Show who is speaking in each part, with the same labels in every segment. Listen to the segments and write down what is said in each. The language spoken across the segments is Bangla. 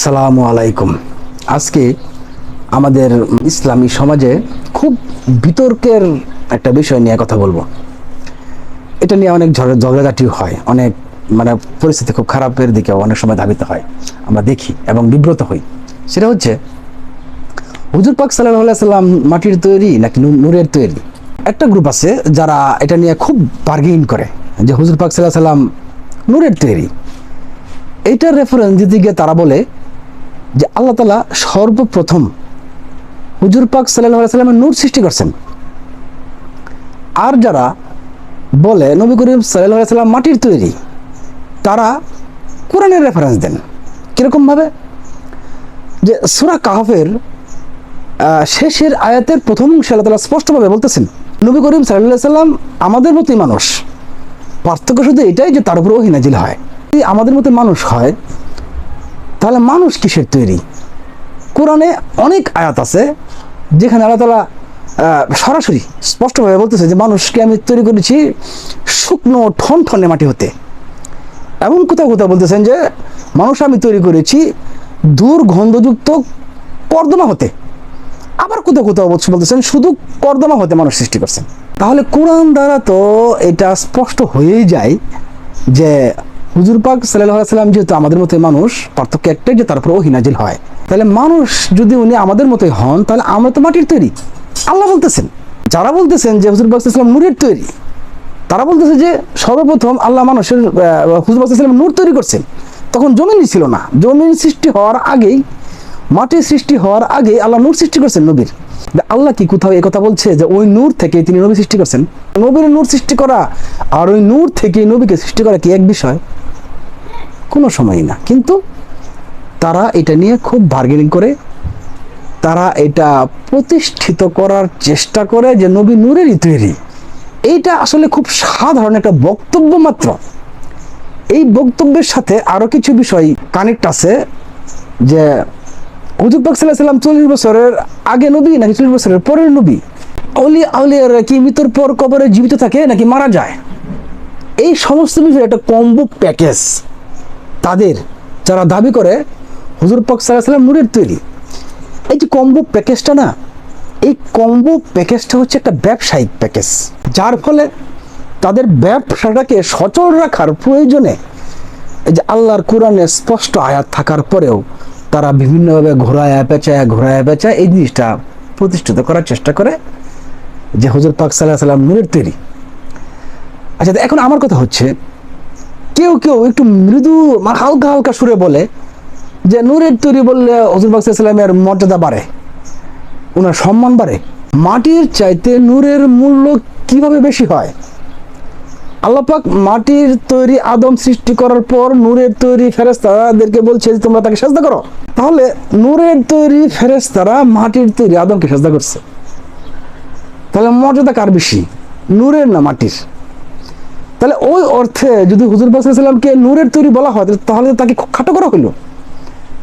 Speaker 1: আসসালামু আলাইকুম। আজকে আমাদের ইসলামী সমাজে খুব বিতর্কের একটা বিষয় নিয়ে কথা বলব। এটা নিয়ে অনেক ঝড়, ঝগড়াঝাটি হয়। অনেক মানে পরিস্থিতি খুব খারাপের দিকে অনেক সময় ধাবিত হয়। আমরা দেখি এবং বিব্রত হই। সেটা হচ্ছে, হুজুর পাক সাল্লাহ সাল্লাম মাটির তৈরি নাকি নূরের তৈরি? একটা গ্রুপ আছে যারা এটা নিয়ে খুব বার্গেইন করে যে হুজুর পাক সাল্লাহ সাল্লাম নূরের তৈরি। এইটার রেফারেন্স দিতে গিয়ে তারা বলে যে আল্লাহ তালা সর্বপ্রথম হুজুর পাক সাল্লাহ সাল্লামের নূর সৃষ্টি করছেন। আর যারা বলে নবী করিম সাল্লাহ সাল্লাম মাটির তৈরি, তারা কোরআনের রেফারেন্স দেন। কীরকমভাবে যে সুরা কাহফের শেষের আয়াতের প্রথম অংশে আল্লাহ তালা স্পষ্টভাবে বলতেছেন, নবী করিম সাল্লাহ সাল্লাম আমাদের মতোই মানুষ। পার্থক্য শুধু এটাই যে তার উপর ওহিনাজিল হয়। আমাদের মতো মানুষ হয় তাহলে মানুষ কিসের তৈরি? কোরআনে অনেক আয়াত আছে যেখানে আল্লাহ তালা সরাসরি স্পষ্টভাবে বলতেছে যে মানুষকে আমি তৈরি করেছি শুকনো ঠন ঠনে মাটি হতে। এবং কোথাও কোথাও বলতেছেন যে মানুষ আমি তৈরি করেছি দূর গন্ধযুক্ত কর্দমা হতে। আবার কোথাও কোথাও বলতেছেন শুধু কর্দমা হতে মানুষ সৃষ্টি করছেন। তাহলে কোরআন দ্বারা তো এটা স্পষ্ট হয়েই যায় যে হুজুর পাক সাল্লাম যেহেতু আমাদের মতোই মানুষ, পার্থক্য একটাই যে তারপর ওহি নাজিল হয়। তাহলে মানুষ যদি উনি আমাদের মতোই হন, তাহলে আমরা তো মাটির তৈরি। আল্লাহ বলতেছেন। যারা বলতেছেন যে হুজুর পাক সাল্লাম নূরের তৈরি, তারা বলতেছে যে সর্বপ্রথম আল্লাহ মানুষের হুজুর পাক সাল্লাম নূর তৈরি করছেন। তখন জমিনই ছিল না। জমিন সৃষ্টি হওয়ার আগেই, মাটির সৃষ্টি হওয়ার আগে আল্লাহ নূর সৃষ্টি করছেন নবীর। আল্লাহ কি কোথাও এই কথা বলছে যে ওই নূর থেকে তিনি নবী সৃষ্টি করছেন? নবীর নূর সৃষ্টি করা আর ওই নূর থেকে নবীকে সৃষ্টি করা কি এক বিষয়? কোনো সময় না। কিন্তু তারা এটা নিয়ে খুব বার্গেনিং করে, তারা এটা প্রতিষ্ঠিত করার চেষ্টা করে যে নবী নূরেরই তৈরি। এইটা আসলে খুব সাধারণ একটা বক্তব্য মাত্র। এই বক্তব্যের সাথে আরও কিছু বিষয় কানেক্ট আছে যে হুজুর পাক সাল্লাহ চল্লিশ বছরের আগে নবী নাকি চল্লিশ বছরের পরের নবী? অলি আউলিয়ারা কি মৃত্যুর পর কবরে জীবিত থাকে নাকি মারা যায়? এই সমস্ত বিষয়ে একটা কম্বো প্যাকেজ তাদের যারা দাবি করে হুজুর পাক সাল্লাহ সাল্লাম তৈরি। এই যে কম্বো প্যাকেজটা না, এই কম্বো প্যাকেজটা হচ্ছে একটা ব্যবসায়িক প্যাকেজ, যার ফলে তাদের ব্যবসাটাকে সচল রাখার প্রয়োজনে এই যে আল্লাহর কোরআনে স্পষ্ট আয়াত থাকার পরেও তারা বিভিন্নভাবে ঘোরায় পেঁচায় ঘোরায় পেঁচায় এই জিনিসটা প্রতিষ্ঠিত করার চেষ্টা করে যে হুজুর পাক সাল্লাহ সাল্লাম নূরের তৈরি। আচ্ছা এখন আমার কথা হচ্ছে, কেউ কেউ একটু মৃদু মানে হালকা হালকা সুরে বলে যে নূরের তৈরি বললে হজুর পাক সাল্লামের মর্যাদা বাড়ে ওনার সম্মান বাড়ে। মাটির চাইতে নূরের মূল্য কীভাবে বেশি হয়? আল্লাপাক মাটির তৈরি আদম সৃষ্টি করার পর নূরের তৈরি ফেরেস্তাদেরকে বলছে যে তোমরা তাকে সাজদা করো। তাহলে নূরের তৈরি ফেরেস্তারা মাটির তৈরি আদমকে সাজদা করছে। তাহলে মর্যাদা কার বেশি? নূরের না মাটির? তাহলে ওই অর্থে যদি হুজুর বাসাল্লামকে নূরের তৈরি বলা হয়, তাহলে- তাকে খাটো করা হইল।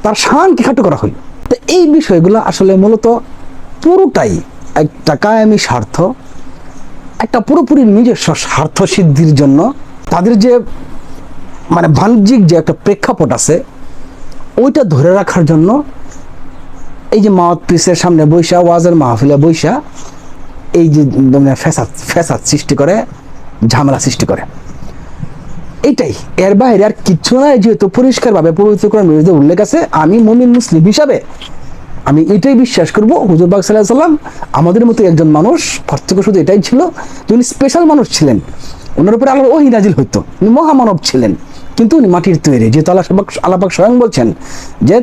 Speaker 1: তার শানকে খাটো করা হইল। তো এই বিষয়গুলো আসলে মূলত পুরোটাই একটা কায়ামি স্বার্থ। একটা পুরোপুরি নিজস্ব স্বার্থ সিদ্ধির জন্য তাদের যে মানে বাণিজ্যিক যে একটা প্রেক্ষাপট আছে, ওইটা ধরে রাখার জন্য এই যে মাওয়াত পিসের সামনে বৈশা, ওয়াজের মাহফিলে বৈশা এই যে মানে ফ্যাসাদ ফ্যাসাদ সৃষ্টি করে, ঝামেলা সৃষ্টি করে। এটাই। এর বাইরে আর কিচ্ছু নাই, যেহেতু পরিষ্কারভাবে পবিত্র কোরআন বিরুদ্ধে উল্লেখ আছে, আমি মুমিন মুসলিম হিসাবে আমি এটাই বিশ্বাস করব, হুজুর বাগ সাল্লাহ সাল্লাম আমাদের মতো একজন মানুষ, পার্থক্য শুধু এটাই ছিল যে উনি স্পেশাল মানুষ ছিলেন। ওনার উপরে আল্লাহর ওহি নাজিল হইতো, উনি মহামানব ছিলেন। কিন্তু উনি মাটির তৈরি, যেহেতু আল্লাহ আল্লাপাক স্বয়ং বলছেন যে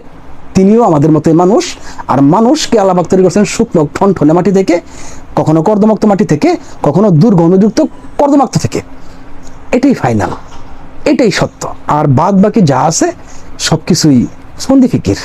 Speaker 1: তিনিও আমাদের মতোই মানুষ, আর মানুষকে আল্লাপাক তৈরি করছেন শুকনো ঠন ঠনে মাটি থেকে, কখনো কর্দমাক্ত মাটি থেকে, কখনো দুর্গন্ধযুক্ত কর্দমাক্ত থেকে। এটাই ফাইনাল এটাই সত্য। আর বাদ বাকি যা আছে সব কিছুই সন্ধি ফিকির।